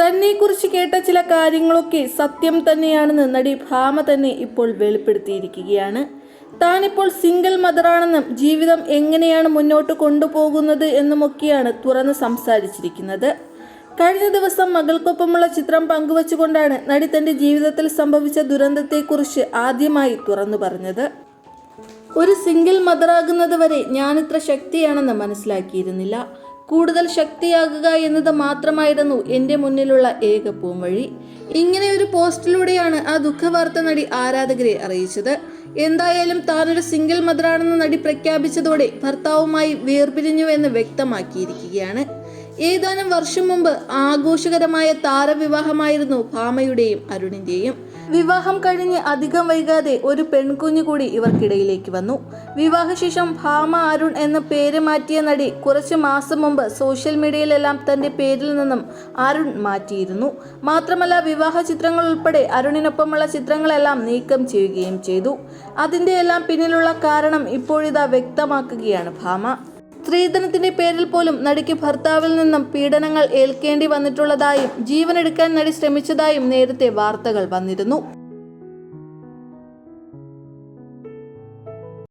തന്നെക്കുറിച്ച് കേട്ട ചില കാര്യങ്ങളൊക്കെ സത്യം തന്നെയാണെന്ന് നടി ഭാമ തന്നെ ഇപ്പോൾ വെളിപ്പെടുത്തിയിരിക്കുകയാണ്. താനിപ്പോൾ സിംഗിൾ മദറാണെന്നും ജീവിതം എങ്ങനെയാണ് മുന്നോട്ട് കൊണ്ടുപോകുന്നത് എന്നുമൊക്കെയാണ് തുറന്ന് സംസാരിച്ചിരിക്കുന്നത്. കഴിഞ്ഞ ദിവസം മകൾക്കൊപ്പമുള്ള ചിത്രം പങ്കുവച്ചുകൊണ്ടാണ് നടി തന്റെ ജീവിതത്തിൽ സംഭവിച്ച ദുരന്തത്തെക്കുറിച്ച് ആദ്യമായി തുറന്നു പറഞ്ഞത്. ഒരു സിംഗിൾ മദറാകുന്നത് വരെ ഞാനിത്ര ശക്തിയാണെന്ന് മനസ്സിലാക്കിയിരുന്നില്ല. കൂടുതൽ ശക്തിയാകുക എന്നത് മാത്രമായിരുന്നു എന്റെ മുന്നിലുള്ള ഏക പോംവഴി ഇങ്ങനെ ഒരു പോസ്റ്റിലൂടെയാണ് ആ ദുഃഖവാർത്ത നടി ആരാധകരെ അറിയിച്ചത്. എന്തായാലും താനൊരു സിംഗിൾ മദറാണെന്ന് നടി പ്രഖ്യാപിച്ചതോടെ ഭർത്താവുമായി വേർപിരിഞ്ഞുവെന്ന് വ്യക്തമാക്കിയിരിക്കുകയാണ്. ഏതാനും വർഷം മുമ്പ് ആഘോഷകരമായ താരവിവാഹമായിരുന്നു ഭാമയുടെയും അരുണിന്റെയും വിവാഹം കഴിഞ്ഞ് അധികം വൈകാതെ ഒരു പെൺകുഞ്ഞു കൂടി ഇവർക്കിടയിലേക്ക് വന്നു. വിവാഹശേഷം ഭാമ അരുൺ എന്ന പേര് മാറ്റിയ നടി കുറച്ച് മാസം മുമ്പ് സോഷ്യൽ മീഡിയയിലെല്ലാം തന്റെ പേരിൽ നിന്നും അരുൺ മാറ്റിയിരുന്നു. മാത്രമല്ല വിവാഹ ചിത്രങ്ങൾ ഉൾപ്പെടെ അരുണിനൊപ്പമുള്ള ചിത്രങ്ങളെല്ലാം നീക്കം ചെയ്യുകയും ചെയ്തു. അതിന്റെ എല്ലാം പിന്നിലുള്ള കാരണം ഇപ്പോഴിതാ വ്യക്തമാക്കുകയാണ് ഭാമ. സ്ത്രീധനത്തിന്റെ പേരിൽ പോലും നടിക്ക് ഭർത്താവിൽ നിന്നും പീഡനങ്ങൾ ഏൽക്കേണ്ടി വന്നിട്ടുള്ളതായും ജീവനെടുക്കാൻ നടി ശ്രമിച്ചതായും നേരത്തെ വാർത്തകൾ വന്നിരുന്നു.